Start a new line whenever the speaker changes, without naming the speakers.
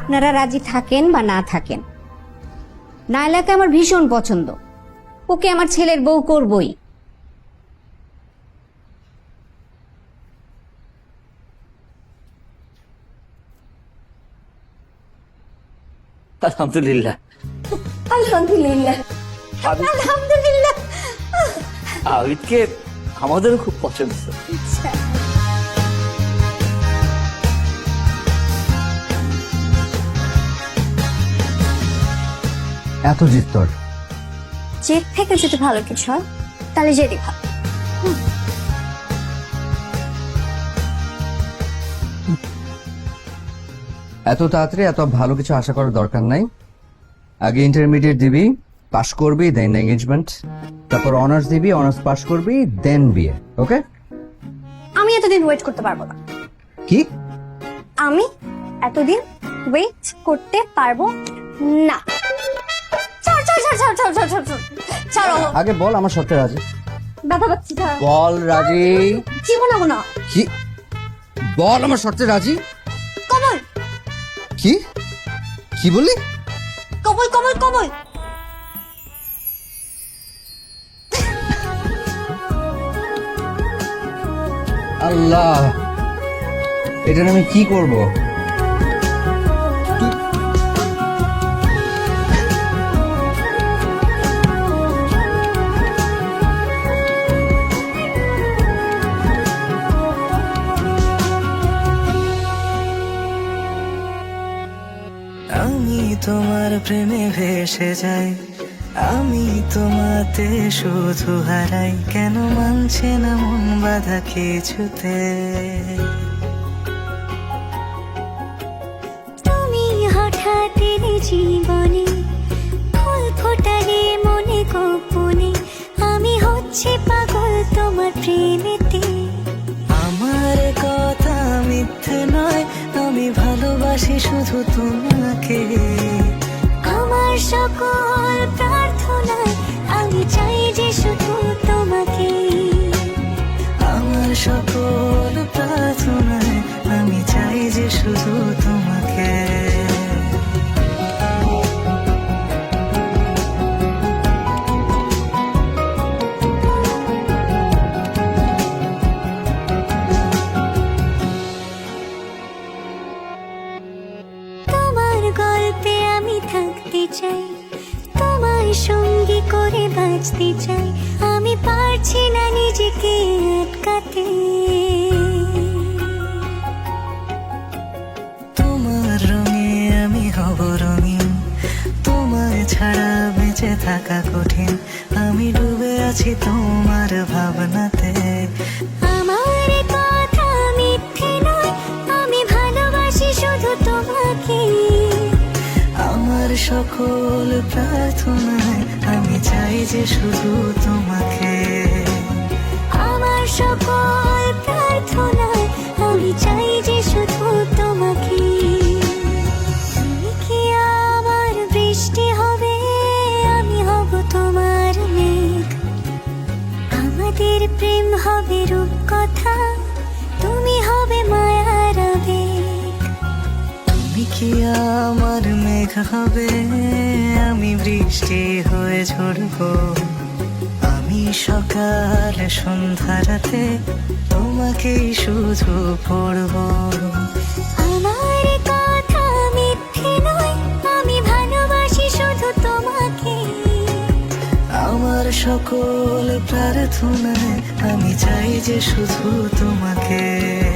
আপনারা রাজি থাকেন বা না থাকেন। নায়লাকে আমার ভীষণ পছন্দ। ওকে আমার ছেলের বউ করবই।
আলহামদুলিল্লাহ।
আলহামদুলিল্লাহ। আলহামদুলিল্লাহ।
আবিদকে আমাদেরও খুব পছন্দ।
এত জিত তোর।
জেদ থেকে যদি ভালো কিছু হয় তাহলে জেদি ভালো
এত তাড়াতাড়ি এত ভালো কিছু আশা করার দরকার নাই। আগে ইন্টারমিডিয়েট দিবি পাশ করবি দেন এঙ্গেজমেন্ট তারপর অনার্স দিবি অনার্স পাশ করবি দেন বিয়ে ওকে
আমি এতদিন ওয়েট করতে পারব না।
কি?
আমি এতদিন ওয়েট করতে পারব না। ছাড় ছাড় ছাড়
আগে বল আমার শর্তে রাজি।
ব্যথা পাচ্ছি ছাড়ো।
বল রাজি।
জীবন না?
কি? বল আমার শর্তে রাজি?
কমল
কি? কি বললি?
কমল কমল কমল
আল্লাহ এটা আমি কি করব?
আমি তোমার প্রেমে ভেসে যাই আমি তোমাতে শুধু হারাই, কেন মানছে না মন বাধা কিছুতে?
তুমি হঠাৎ জীবনে, ফুল ফোটালে মনে গোপনে, আমি হচ্ছে পাগল তোমার প্রেমেতে।
শুধু তোমাকে।
আমার সকল প্রার্থনায় চাই তোমার সঙ্গী করে বাঁচতে চাই। আমি পারছি না নিজেকে আটকাতে।
তোমার রঙে আমি হব রঙিন, তোমার ছাড়া বেঁচে থাকা কঠিন। আমি ডুবে আছি তোমার ভাবনাতে। সকল প্রার্থনায় আমি চাই যে শুধু তোমাকে।
আমার সকল প্রার্থনায় আমি চাই যে শুধু তোমাকে। তুমি কি আমার বৃষ্টি হবে, আমি হব তোমার মেঘ। আমাদের প্রেম হবে রূপকথা,
তুমি কি আমার মেঘ হবে। আমি বৃষ্টি হয়ে ঝরবো। আমি সকাল সন্ধ্যা রাতে তোমাকেই শুধু পড়ব।
আমার কথা মিথ্যে নয় আমি ভালোবাসি শুধু তোমাকে।
আমার সকল প্রার্থনায় আমি চাই যে শুধু তোমাকে।